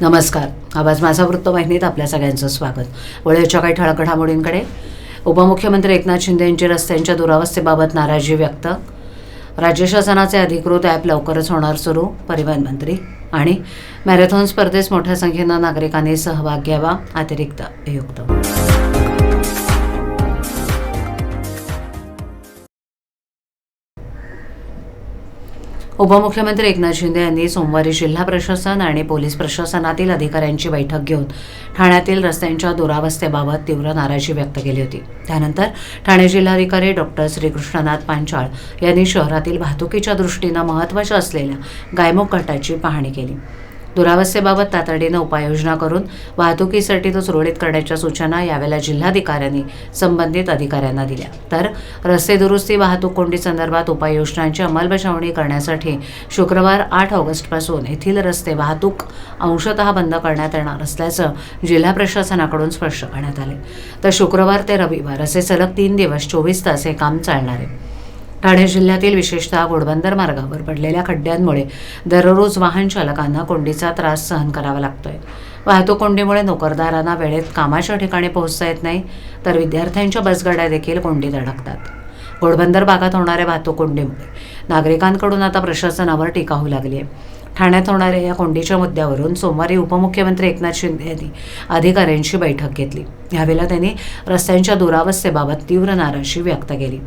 नमस्कार. आवाज माझा वृत्तवाहिनीत आपल्या सगळ्यांचं स्वागत. वळेच्या काही ठळक घडामोडींकडे. उपमुख्यमंत्री एकनाथ शिंदे यांची रस्त्यांच्या दुरावस्थेबाबत नाराजी व्यक्त. राज्य शासनाचे अधिकृत ॲप लवकरच होणार सुरू परिवहन मंत्री आणि मॅरेथॉन स्पर्धेस मोठ्या संख्येनं नागरिकांनी सहभाग घ्यावा अतिरिक्त आयुक्त. उपमुख्यमंत्री एकनाथ शिंदे यांनी सोमवारी जिल्हा प्रशासन आणि पोलीस प्रशासनातील अधिकाऱ्यांची बैठक घेऊन ठाण्यातील रस्त्यांच्या दुरावस्थेबाबत तीव्र नाराजी व्यक्त केली होती. त्यानंतर ठाणे जिल्हाधिकारी डॉक्टर श्रीकृष्णनाथ पांचाळ यांनी शहरातील वाहतुकीच्या दृष्टीनं महत्त्वाच्या असलेल्या गायमुख गटाची पाहणी केली. दुरावस्थेबाबत तातडीनं उपाययोजना करून वाहतुकीसाठी तो सुरळीत करण्याच्या सूचना यावेळेला जिल्हाधिकाऱ्यांनी संबंधित अधिकाऱ्यांना दिल्या. तर रस्ते दुरुस्ती वाहतूक कोंडी संदर्भात उपाययोजनांची अंमलबजावणी करण्यासाठी शुक्रवार आठ ऑगस्टपासून येथील रस्ते वाहतूक अंशतः बंद करण्यात येणार असल्याचं जिल्हा प्रशासनाकडून स्पष्ट करण्यात आले. तर शुक्रवार ते रविवार असे सलग तीन दिवस चोवीस तास हे काम चालणार आहे. ठाणे जिल्ह्यातील विशेषतः घोडबंदर मार्गावर पडलेल्या खड्ड्यांमुळे दररोज वाहन चालकांना कोंडीचा त्रास सहन करावा लागतोय. वाहतूक कोंडीमुळे नोकरदारांना वेळेत कामाच्या ठिकाणी पोहोचता येत नाही तर विद्यार्थ्यांच्या बसगाड्या देखील कोंडीत अडकतात. घोडबंदर भागात होणाऱ्या वाहतूक कोंडीमुळे नागरिकांकडून आता प्रशासनावर टीका होऊ लागली आहे ठाण्यात होणाऱ्या या कोंडीच्या मुद्द्यावरून सोमवारी उपमुख्यमंत्री एकनाथ शिंदे यांनी अधिकाऱ्यांची बैठक घेतली. यावेळेला त्यांनी रस्त्यांच्या दुरावस्थेबाबत तीव्र नाराजी व्यक्त केली.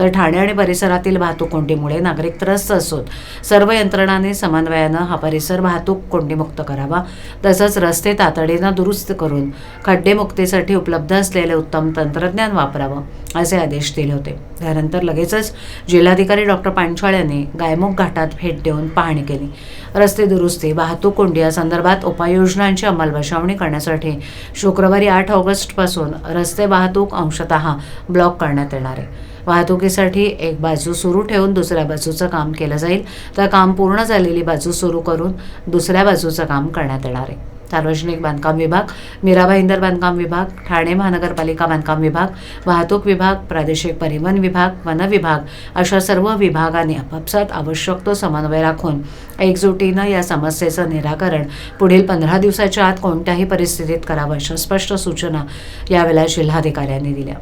तर ठाणे आणि परिसरातील वाहतूक कोंडीमुळे नागरिक त्रस्त असून सर्व यंत्रणांनी समन्वयानं हा परिसर वाहतूक कोंडीमुक्त करावा. तसंच रस्ते तातडीनं दुरुस्त करून खड्डेमुक्तीसाठी उपलब्ध असलेले उत्तम तंत्रज्ञान वापरावं असे आदेश दिले होते. त्यानंतर लगेचच जिल्हाधिकारी डॉक्टर पांचाळ यांनी गायमुख घाटात भेट देऊन पाहणी केली. रस्ते दुरुस्ती वाहतूक कोंडी या संदर्भात उपाययोजनांची अंमलबजावणी करण्यासाठी शुक्रवारी आठ ऑगस्टपासून रस्ते वाहतूक अंशतः ब्लॉक करण्यात येणार आहे. वाहतुकीसाठी एक बाजू सुरू ठेवून दुसऱ्या बाजूचं काम केलं जाईल. तर काम पूर्ण झालेली बाजू सुरू करून दुसऱ्या बाजूचं काम करण्यात येणार आहे. सार्वजनिक बांधकाम विभाग मीरा भाईंदर बांधकाम विभाग ठाणे महानगरपालिका बांधकाम विभाग वाहतूक विभाग प्रादेशिक परिवहन विभाग वन विभाग अशा सर्व विभागांनी आपापसात आवश्यक तो समन्वय राखून एकजुटीनं या समस्येचं निराकरण पुढील पंधरा दिवसाच्या आत कोणत्याही परिस्थितीत करावं अशा स्पष्ट सूचना यावेळेला जिल्हाधिकाऱ्यांनी दिल्या.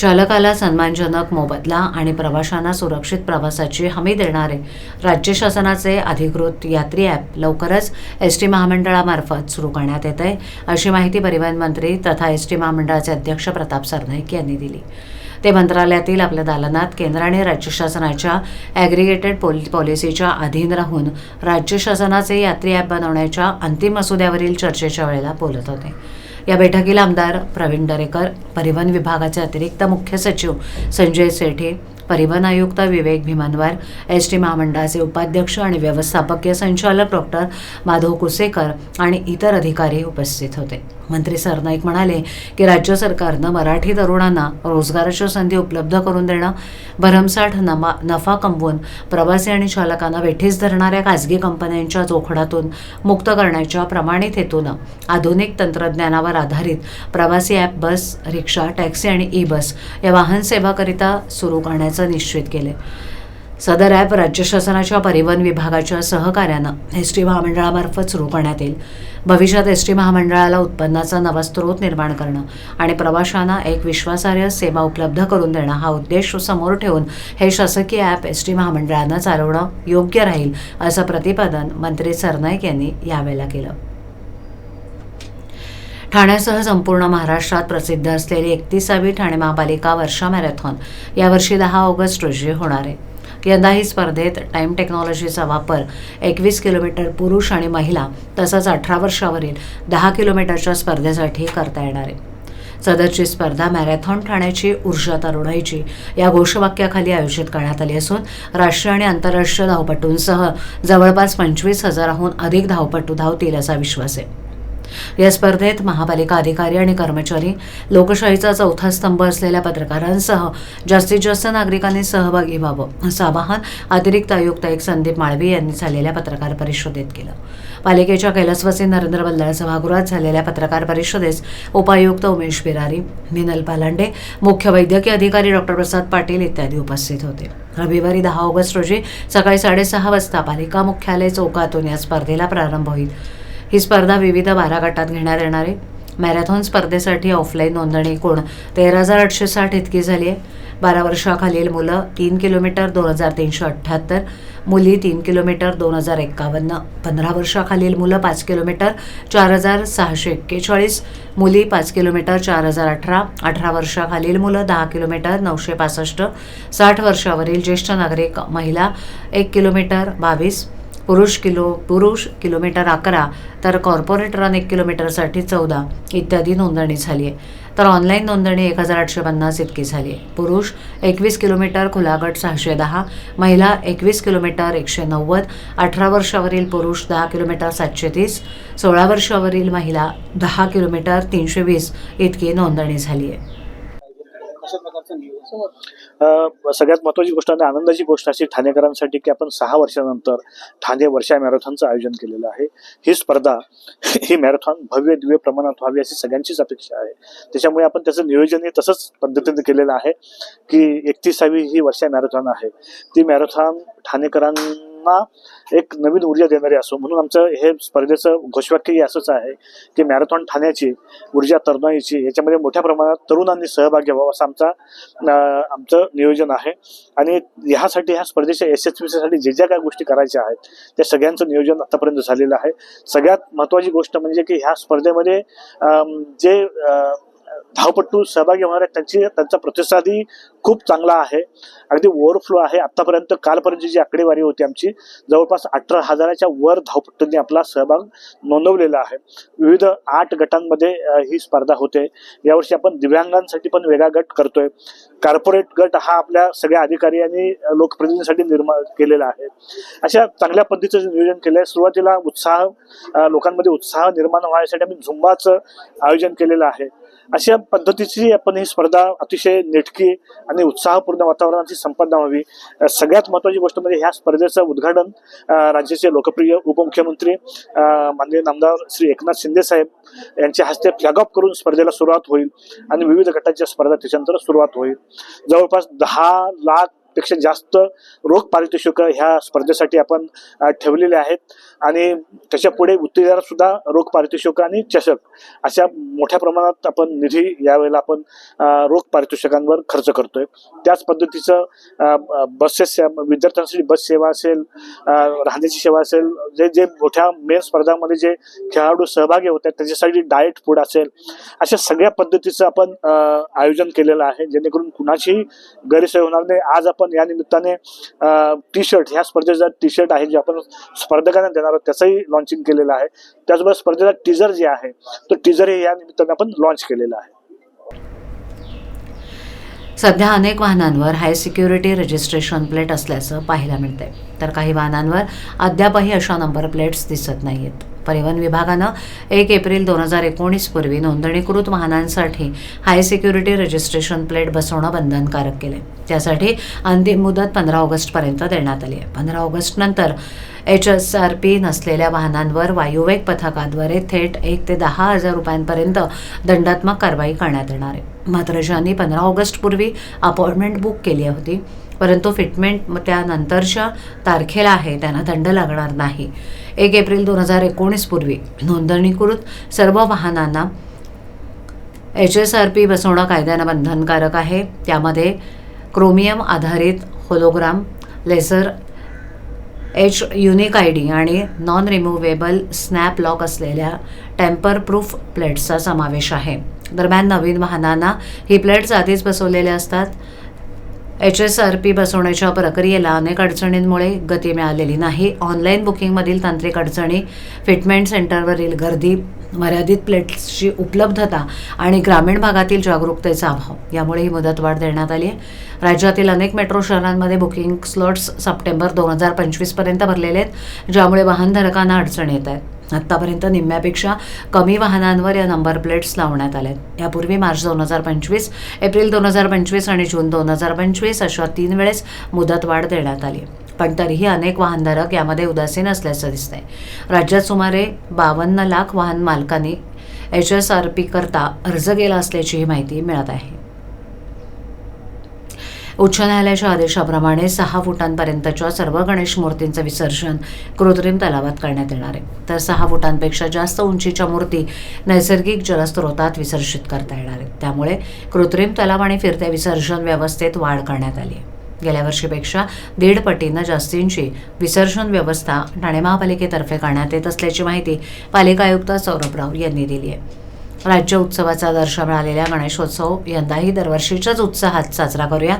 चालकाला सन्मानजनक मोबदला आणि प्रवाशांना सुरक्षित प्रवासाची हमी देणारे राज्य शासनाचे अधिकृत यात्री ॲप लवकरच एस टी महामंडळामार्फत सुरू करण्यात येत आहे अशी माहिती परिवहन मंत्री तथा एस टी महामंडळाचे अध्यक्ष प्रताप सरनाईक यांनी दिली. ते मंत्रालयातील आपल्या दालनात केंद्र आणि राज्य शासनाच्या ॲग्रिगेटेड पॉलि पॉलिसीच्या अधीन राहून राज्य शासनाचे यात्री ॲप बनवण्याच्या अंतिम मसुद्यावरील चर्चेच्या वेळेला बोलत होते. या बैठकीला आमदार प्रवीण दरेकर परिवहन विभागाचे अतिरिक्त मुख्य सचिव संजय सेठे परिवहन आयुक्त विवेक भीमनवार एस टी महामंडळाचे उपाध्यक्ष आणि व्यवस्थापकीय संचालक डॉक्टर माधव कुसेकर आणि इतर अधिकारी उपस्थित होते. मंत्री सरनाईक म्हणाले की राज्य सरकारनं मराठी तरुणांना रोजगाराच्या संधी उपलब्ध करून देणं भरमसाठ नमा नफा कमवून प्रवासी आणि चालकांना वेठीस धरणाऱ्या खाजगी कंपन्यांच्या जोखडातून मुक्त करण्याच्या प्रमाणित हेतूनं आधुनिक तंत्रज्ञानावर आधारित प्रवासी ॲप बस रिक्षा टॅक्सी आणि ई बस या वाहन सेवाकरिता सुरू करण्याचं निश्चित केले. सदर ॲप राज्य शासनाच्या परिवहन विभागाच्या सहकार्यानं एस टी महामंडळामार्फत सुरू करण्यात येईल. भविष्यात एस टी महामंडळाला उत्पन्नाचा नवा स्रोत निर्माण करणं आणि प्रवाशांना एक विश्वासार्ह सेवा उपलब्ध करून देणं हा उद्देश समोर ठेवून हे शासकीय ॲप एस टी महामंडळानं चालवणं योग्य राहील असं प्रतिपादन मंत्री सरनाईक यांनी यावेळेला केलं. ठाण्यासह संपूर्ण महाराष्ट्रात प्रसिद्ध असलेली एकतीसावी ठाणे महापालिका वर्षा मॅरेथॉन यावर्षी दहा ऑगस्ट रोजी होणार आहे. यंदा ही स्पर्धेत टाईम टेक्नॉलॉजीचा वापर एकवीस किलोमीटर पुरुष आणि महिला तसंच अठरा वर्षावरील दहा किलोमीटरच्या स्पर्धेसाठी करता येणार आहे. सदरची स्पर्धा मॅरेथॉन ठाण्याची ऊर्जा तरुणाईची या घोषवाक्याखाली आयोजित करण्यात आली असून राष्ट्रीय आणि आंतरराष्ट्रीय धावपटूंसह जवळपास पंचवीस हजाराहून अधिक धावपटू धावतील असा विश्वास आहे. या स्पर्धेत महापालिका अधिकारी आणि कर्मचारी लोकशाहीचा चौथा स्तंभ असलेल्या पत्रकारांसह जास्तीत जास्त नागरिकांनी सहभागी व्हावं असं आवाहन अतिरिक्त आयुक्त एक संदीप माळवी यांनी झालेल्या पत्रकार परिषदेत केलं. पालिकेच्या कैलासवासी नरेंद्र बल्लाळ सभागृहात झालेल्या पत्रकार परिषदेस उपायुक्त उमेश बिरारी मिनल पालांडे मुख्य वैद्यकीय अधिकारी डॉक्टर प्रसाद पाटील इत्यादी उपस्थित होते. रविवारी दहा ऑगस्ट रोजी सकाळी साडेसहा वाजता पालिका मुख्यालय चौकातून या स्पर्धेला प्रारंभ होईल. ही स्पर्धा विविध बारा गटात घेण्यात येणार आहे. मॅरेथॉन स्पर्धेसाठी ऑफलाईन नोंदणी एकूण तेरा हजार आठशे साठ इतकी झाली आहे. बारा वर्षाखालील मुलं तीन किलोमीटर दोन हजार तीनशे अठ्ठ्याहत्तर मुली तीन किलोमीटर दोन हजार एक्कावन्न पंधरा वर्षाखालील मुलं पाच किलोमीटर चार हजार सहाशे एक्केचाळीस मुली पाच किलोमीटर चार हजार अठरा अठरा वर्षाखालील मुलं दहा किलोमीटर नऊशे पासष्ट साठ वर्षावरील ज्येष्ठ नागरिक महिला एक किलोमीटर बावीस पुरुष किलो पुरुष किलोमीटर अकरा तर कॉर्पोरेट रन एक किलोमीटरसाठी चौदा इत्यादी नोंदणी झाली आहे. तर ऑनलाईन नोंदणी एक हजार आठशे पन्नास इतकी झाली आहे. पुरुष एकवीस किलोमीटर खुला गट सहाशे दहा महिला एकवीस किलोमीटर एकशे नव्वद अठरा वर्षावरील पुरुष दहा किलोमीटर सातशे तीस सोळा वर्षावरील महिला दहा किलोमीटर तीनशे वीस इतकी नोंदणी झाली आहे. सगळ्यात महत्वाची गोष्ट आणि आनंदाची गोष्ट अशी ठाणेकरांसाठी की आपण सहा वर्षानंतर ठाणे वर्षा मॅरेथॉनचं आयोजन केलेलं आहे. ही स्पर्धा ही मॅरेथॉन भव्य दिव्य प्रमाणात व्हावी अशी सगळ्यांचीच अपेक्षा आहे. त्याच्यामुळे आपण त्याचं नियोजन हे तसंच पद्धतीने केलेलं आहे की एकतीसावी ही वर्षा मॅरेथॉन आहे. ती मॅरेथॉन ठाणेकरांना एक नवीन ऊर्जा देणारी असो. म्हणून आमचं हे स्पर्धेचं घोषवाक्यही असंच आहे की मॅरेथॉन ठाण्याची ऊर्जा तरुणाईची याच्यामध्ये मोठ्या प्रमाणात तरुणांनी सहभाग घ्यावा असं आमचा आमचं नियोजन आहे. आणि ह्यासाठी ह्या स्पर्धेच्या यशस्वीसाठी जे ज्या काही गोष्टी करायच्या आहेत त्या सगळ्यांचं नियोजन आतापर्यंत झालेलं आहे. सगळ्यात महत्त्वाची गोष्ट म्हणजे की ह्या स्पर्धेमध्ये जे धावपट्टू सहभागी होणार आहेत त्यांची त्यांचा प्रतिसादही खूप चांगला आहे. अगदी ओव्हरफ्लो आहे. आतापर्यंत कालपर्यंत जी आकडेवारी होती आमची जवळपास अठरा हजाराच्या वर धावपट्टूंनी आपला सहभाग नोंदवलेला आहे. विविध आठ गटांमध्ये ही स्पर्धा होते. यावर्षी आपण दिव्यांगांसाठी पण वेगळा गट करतोय. कॉर्पोरेट गट हा आपल्या सगळ्या अधिकारी आणि लोकप्रतिनिधींसाठी निर्माण केलेला आहे. अशा चांगल्या पद्धतीचं नियोजन केलं आहे सुरुवातीला उत्साह लोकांमध्ये उत्साह निर्माण व्हायसाठी आम्ही झुंबाचं आयोजन केलेलं आहे. अशा पद्धतीची आपण ही स्पर्धा अतिशय नेटकी आणि उत्साहपूर्ण वातावरणाची संपन्न व्हावी. सगळ्यात महत्वाची गोष्ट म्हणजे ह्या स्पर्धेचं उद्घाटन राज्याचे लोकप्रिय उपमुख्यमंत्री माननीय नामदार श्री एकनाथ शिंदे साहेब यांच्या हस्ते फ्लॅग ऑफ करून स्पर्धेला सुरुवात होईल आणि विविध गटांच्या स्पर्धा त्याच्यानंतर सुरुवात होईल. जवळपास दहा लाख पेक्षा जास्त रोख पारितोषिक ह्या स्पर्धेसाठी आपण ठेवलेले आहेत. आणि त्याच्या पुढे उत्तेजनात सुद्धा रोख पारितोषिक आणि चषक अशा मोठ्या प्रमाणात आपण निधी यावेळेला आपण रोख पारितोषिकांवर खर्च करतोय. त्याच पद्धतीचं बसेस सेवा- विद्यार्थ्यांसाठी बस सेवा असेल राहण्याची सेवा असेल जे जे मोठ्या मेन स्पर्धांमध्ये जे खेळाडू सहभागी होत आहेत त्याच्यासाठी डाएट फूड असेल अशा सगळ्या पद्धतीचं आपण आयोजन केलेलं आहे जेणेकरून कुणाचीही गैरसोय होणार नाही. आज आपण या निमित्ताने टी शर्ट ह्या स्पर्धेचा टी शर्ट आहे जे आपण स्पर्धकांना देणार आहोत त्याचंही लॉन्चिंग केलेलं आहे. त्याचबरोबर स्पर्धेचा टीजर जे आहे तो टीजरही या निमित्ताने आपण लॉन्च केलेला आहे. सध्या अनेक वाहनांवर हाय सिक्युरिटी रजिस्ट्रेशन प्लेट असल्याचं पाहायला मिळतंय. तर काही वाहनांवर अद्यापही अशा नंबर प्लेट्स दिसत नाहीत परिवहन विभागानं एक एप्रिल दोन हजार एकोणीस पूर्वी नोंदणीकृत वाहनांसाठी हाय सिक्युरिटी रजिस्ट्रेशन प्लेट बसवणं बंधनकारक केले. त्यासाठी अंतिम मुदत पंधरा ऑगस्टपर्यंत देण्यात आली आहे. पंधरा ऑगस्टनंतर एच एस आर पी नसलेल्या वाहनांवर वायुवेग पथकाद्वारे थेट एक ते दहा हजार रुपयांपर्यंत दंडात्मक कारवाई करण्यात येणार आहे. मात्र ज्यांनी पंधरा ऑगस्टपूर्वी अपॉइंटमेंट बुक केली होती परंतु फिटमेंट त्यानंतरच्या तारखेला आहे. त्यांना दंड लागणार नाही. एक एप्रिल दोन हजार एकोणीसपूर्वी नोंदणीकृत सर्व वाहनांना एच एस आर पी बसवणं कायद्यानं बंधनकारक आहे. त्यामध्ये क्रोमियम आधारित hologram laser etch unique I D आणि नॉन रिमुव्हेबल स्नॅप लॉक असलेल्या टेम्पर प्रूफ प्लेट्सचा समावेश आहे. दरम्यान नवीन वाहनांना ही प्लेट्स आधीच बसवलेल्या असतात. एच एस आर पी बसवण्याच्या प्रक्रियेला अनेक अडचणींमुळे गती मिळालेली नाही. ऑनलाईन बुकिंगमधील तांत्रिक अडचणी फिटमेंट सेंटरवरील गर्दी मर्यादित प्लेट्सची उपलब्धता आणि ग्रामीण भागातील जागरूकतेचा अभाव यामुळे ही मुदतवाढ देण्यात आली आहे. राज्यातील अनेक मेट्रो शहरांमध्ये बुकिंग स्लॉट्स सप्टेंबर दोन हजार पंचवीसपर्यंत भरलेले आहेत ज्यामुळे वाहनधारकांना अडचण येत आहेत. आत्तापर्यंत निम्म्यापेक्षा कमी वाहनांवर या नंबर प्लेट्स लावण्यात आल्या आहेत यापूर्वी मार्च दोन हजार पंचवीस एप्रिल दोन हजार पंचवीस आणि जून दोन हजार पंचवीस अशा तीन वेळेस मुदतवाढ देण्यात आली. पण तरीही अनेक वाहनधारक यामध्ये उदासीन असल्याचं दिसतंय. राज्यात सुमारे बावन्न लाख वाहन मालकांनी एच एस आर पी करता अर्ज केला असल्याचीही माहिती मिळत आहे. उच्च न्यायालयाच्या आदेशाप्रमाणे सहा फुटांपर्यंतच्या सर्व गणेश मूर्तींचं विसर्जन कृत्रिम तलावात करण्यात येणार आहे. तर सहा फुटांपेक्षा जास्त उंचीच्या मूर्ती नैसर्गिक जलस्रोतात विसर्जित करता येणार आहेत. त्यामुळे कृत्रिम तलाव आणि फिरत्या विसर्जन व्यवस्थेत वाढ करण्यात आली आहे. गेल्या वर्षीपेक्षा दीड पटीनं जास्तींची विसर्जन व्यवस्था ठाणे महापालिकेतर्फे करण्यात येत असल्याची माहिती पालिका आयुक्त सौरभ राव यांनी दिली आहे. राज्य उत्सवाचा दर्शा मिळालेला गणेशोत्सव यंदाही दरवर्षीच्याच उत्साहात साजरा करूया.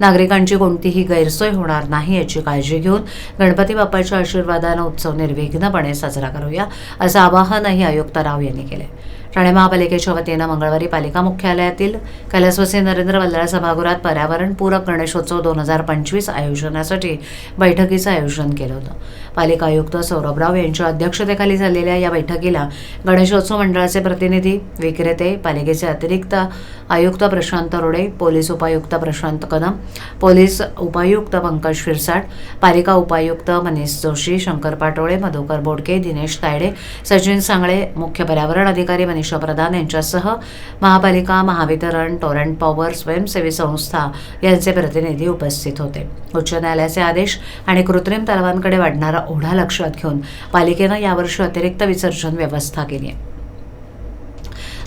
नागरिकांची कोणतीही गैरसोय होणार नाही याची काळजी घेऊन गणपती बाप्पाच्या आशीर्वादानं उत्सव निर्विघ्नपणे साजरा करूया असं आवाहनही आयुक्त राव यांनी आहे ठाणे महापालिकेच्या वतीनं मंगळवारी पालिका मुख्यालयातील कैलासवासी नरेंद्र वल्लाळ सभागृहात पर्यावरण पूरक गणेशोत्सव दोन हजार पंचवीस आयोजनासाठी बैठकीचं आयोजन केलं होतं. पालिका आयुक्त सौरभ राव यांच्या अध्यक्षतेखाली झालेल्या या बैठकीला गणेशोत्सव मंडळाचे प्रतिनिधी विक्रेते पालिकेचे अतिरिक्त आयुक्त प्रशांत रोडे पोलीस उपायुक्त प्रशांत कदम पोलीस उपायुक्त पंकज शिरसाट पालिका उपायुक्त मनीष जोशी शंकर पाटोळे मधुकर बोडके दिनेश तायडे सचिन सांगळे मुख्य पर्यावरण अधिकारी मनीष प्रधान यांच्यासह महापालिका महावितरण टोरंट पॉवर स्वयंसेवी संस्था यांचे प्रतिनिधी उपस्थित होते. उच्च न्यायालयाचे आदेश आणि कृत्रिम तलावांकडे वाढणारा ओढा लक्षात घेऊन पालिकेनं यावर्षी अतिरिक्त विसर्जन व्यवस्था केली आहे.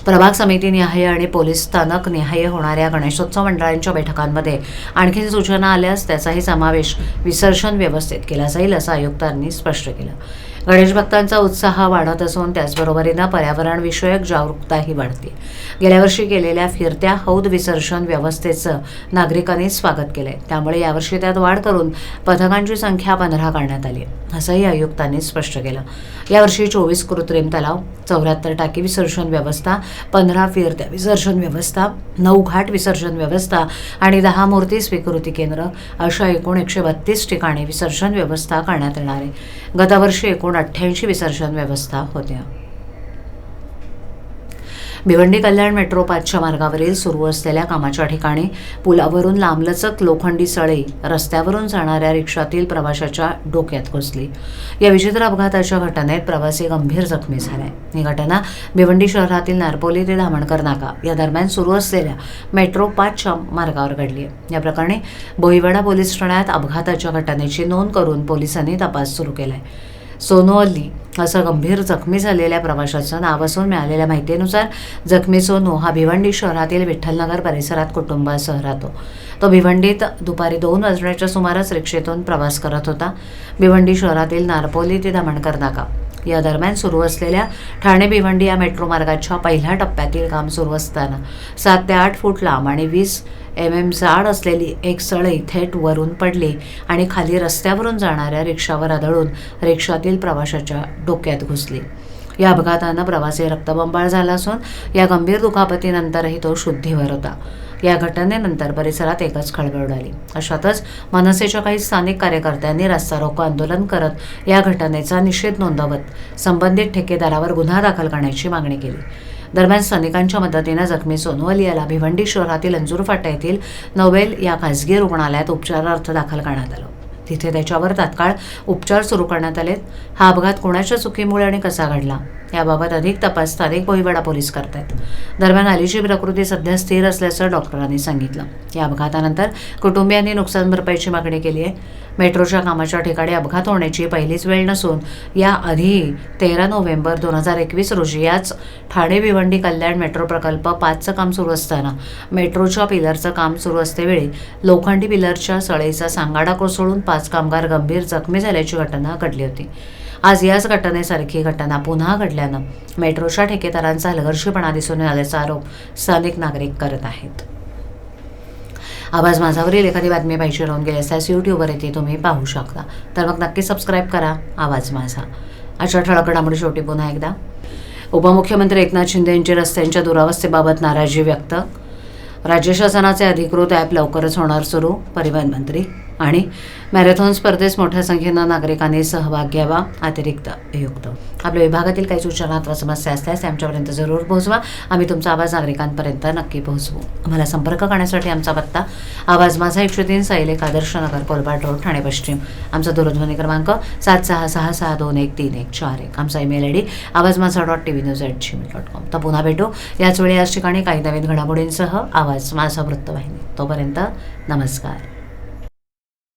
प्रभाग समिती निहाय आणि पोलीस स्थानक निहाय होणाऱ्या गणेशोत्सव मंडळांच्या बैठकांमध्ये आणखी सूचना आल्यास त्याचाही समावेश विसर्जन व्यवस्थेत केला जाईल असं आयुक्तांनी स्पष्ट केलं. गणेश भक्तांचा उत्साह वाढत असून त्याचबरोबरीनं पर्यावरणविषयक जागरूकताही वाढते. गेल्या वर्षी केलेल्या फिरत्या हौद विसर्जन व्यवस्थेचं नागरिकांनी स्वागत केलं आहे त्यामुळे यावर्षी त्यात वाढ करून पथकांची संख्या पंधरा करण्यात आली असंही आयुक्तांनी स्पष्ट केलं. यावर्षी चोवीस कृत्रिम तलाव चौऱ्याहत्तर टाकी विसर्जन व्यवस्था पंधरा फिरत्या विसर्जन व्यवस्था नऊ घाट विसर्जन व्यवस्था आणि दहा मूर्ती स्वीकृती केंद्र अशा एकूण एकशे बत्तीस ठिकाणी विसर्जन व्यवस्था करण्यात येणार आहे. गतवर्षी एकूण अठ्ठ्याऐंशी विसर्जन व्यवस्था होत्या. भिवंडी कल्याण मेट्रो पाचच्या मार्गावरील सुरू असलेल्या कामाच्या ठिकाणी पुलावरून लांबलचक लोखंडी सळे रस्त्यावरून जाणाऱ्या रिक्षातील प्रवाशाच्या डोक्यात घुसली. या विचित्र अपघाताच्या घटनेत प्रवासी गंभीर जखमी झालाय ही घटना भिवंडी शहरातील नारपोली ते धामणकर नाका या दरम्यान सुरू असलेल्या मेट्रो पाचच्या मार्गावर घडली. आहे या प्रकरणी बोईवाडा पोलीस ठाण्यात अपघाताच्या घटनेची नोंद करून पोलिसांनी तपास सुरू केला आहे सोनू अल्ली असं गंभीर जखमी झालेल्या प्रवाशाचं नाव असून मिळालेल्या माहितीनुसार जखमी सोनू हा भिवंडी शहरातील विठ्ठलनगर परिसरात कुटुंबासह राहतो. तो भिवंडीत दुपारी दोन वाजण्याच्या सुमारास रिक्षेतून प्रवास करत होता. भिवंडी शहरातील नारपोली ते दमणकर नाका या दरम्यान सुरू असलेल्या ठाणे भिवंडी या मेट्रो मार्गाच्या पहिल्या टप्प्यातील काम सुरू असताना सात ते आठ फूट लांब आणि वीस एम एम जाड असलेली एक सळई थेट वरून पडली आणि खाली रस्त्यावरून जाणाऱ्या रिक्षावर आदळून रिक्षातील प्रवाशाच्या डोक्यात घुसली. या अपघातानं प्रवासी रक्तबंबाळ झाला असून या गंभीर दुखापतीनंतरही तो शुद्धीवर होता. या घटनेनंतर परिसरात एकच खळबळ उडाली. अशातच मनसेच्या काही स्थानिक कार्यकर्त्यांनी रस्ता रोको आंदोलन करत या घटनेचा निषेध नोंदवत संबंधित ठेकेदारावर गुन्हा दाखल करण्याची मागणी केली. दरम्यान स्थानिकांच्या मदतीनं जखमी सोनवल याला भिवंडी शहरातील अंजूर फाटा येथील नोवेल या खासगी रुग्णालयात उपचारार्थ दाखल करण्यात आलं. तिथे त्याच्यावर तात्काळ उपचार सुरू करण्यात आलेत. हा अपघात कोणाच्या चुकीमुळे आणि कसा घडला? याबाबत अधिक तपास स्थानिक बोईवाडा पोलीस करतायत. दरम्यान आलीची प्रकृती सध्या स्थिर असल्याचं डॉक्टरांनी सांगितलं. या अपघातानंतर कुटुंबियांनी नुकसान भरपाईची मागणी केली आहे. मेट्रोच्या कामाच्या ठिकाणी अपघात होण्याची पहिलीच वेळ नसून याआधी तेरा नोव्हेंबर दोन हजार एकवीस रोजी याच ठाणे भिवंडी कल्याण मेट्रो प्रकल्प पाचचं काम सुरू असताना मेट्रोच्या पिलरचं काम सुरू असतेवेळी लोखंडी पिलरच्या सळईचा सांगाडा कोसळून पाच कामगार गंभीर जखमी झाल्याची घटना घडली होती. आज याच घटनेसारखी घटना पुन्हा घडल्यानं मेट्रोच्या ठेकेदारांचा हलगर्षीपणा दिसून आल्याचा आरोप स्थानिक नागरिक करत आहेत. आवाज माझावरील एखादी बातमी पाहिजे राहून गेली असल्यास यूट्यूबवर येते तुम्ही पाहू शकता. तर मग नक्की सबस्क्राईब करा. आवाज माझा. अशा ठळक घडामोडी शेवटी पुन्हा एकदा. उपमुख्यमंत्री एकनाथ शिंदे यांची रस्त्यांच्या दुरावस्थेबाबत नाराजी व्यक्त. राज्य शासनाचे अधिकृत ॲप लवकरच होणार सुरू. परिवहन मंत्री आणि मॅरेथॉन स्पर्धेस मोठ्या संख्येनं नागरिकांनी सहभाग घ्यावा अतिरिक्त युक्त. आपल्या विभागातील काही सूचना अथवा समस्या असल्यास त्या आमच्यापर्यंत जरूर पोहोचवा. आम्ही तुमचा आवाज नागरिकांपर्यंत नक्की पोहोचवू. आम्हाला संपर्क करण्यासाठी आमचा पत्ता आवाज माझा एकशे तीन साईल आदर्श नगर कोलबाट रोड ठाणे पश्चिम. आमचा दूरध्वनी क्रमांक सात सहा सहा सहा दोन एक तीन एक चार एक. आमचा ईमेल आय डी आवाज माझा dot T V news at Gmail dot com तर पुन्हा भेटू. याच वेळी याच ठिकाणी काही नवीन घडामोडींसह आवाज माझा वृत्तवाहिनी. तोपर्यंत नमस्कार.